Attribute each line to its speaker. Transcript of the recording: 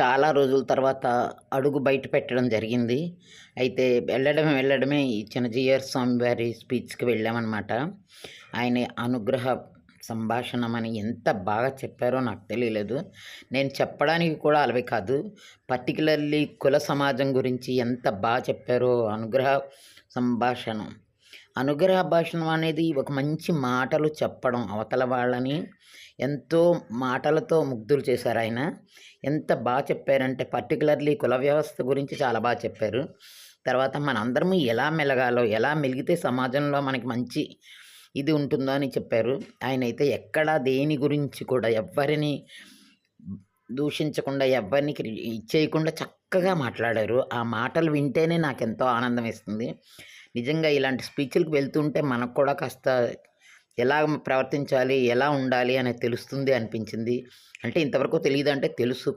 Speaker 1: చాలా రోజుల తర్వాత అడుగు బయట పెట్టడం జరిగింది. అయితే వెళ్ళడం వెళ్ళడమే ఈ చిన్నజీయర్ స్వామి వారి స్పీచ్కి వెళ్ళామన్నమాట. ఆయన అనుగ్రహ సంభాషణమని ఎంత బాగా చెప్పారో నాకు తెలియలేదు. నేను చెప్పడానికి కూడా అలవే కాదు. పర్టికులర్లీ కుల సమాజం గురించి ఎంత బాగా చెప్పారో అనుగ్రహ సంభాషణం. అనుగ్రహ భాషణం అనేది ఒక మంచి మాటలు చెప్పడం అవతల వాళ్ళని ఎంతో మాటలతో ముగ్ధులు చేశారు ఆయన. ఎంత బాగా చెప్పారంటే పర్టికులర్లీ కుల వ్యవస్థ గురించి చాలా బాగా చెప్పారు. తర్వాత మన అందరము ఎలా మెలగాలో ఎలా మెలిగితే సమాజంలో మనకి మంచి ఇది ఉంటుందో అని చెప్పారు. ఆయన అయితే ఎక్కడ దేని గురించి కూడా ఎవ్వరిని దూషించకుండా ఎవరిని ఇచ్చేయకుండా చక్కగా మాట్లాడారు. ఆ మాటలు వింటేనే నాకు ఎంతో ఆనందం ఇస్తుంది నిజంగా ఇలాంటి స్పీచ్లకు వెళ్తుంటే మనకు కూడా కాస్త ఎలా ప్రవర్తించాలి ఎలా ఉండాలి అనేది తెలుస్తుంది అనిపించింది. అంటే ఇంతవరకు తెలియదు అంటే తెలుసు.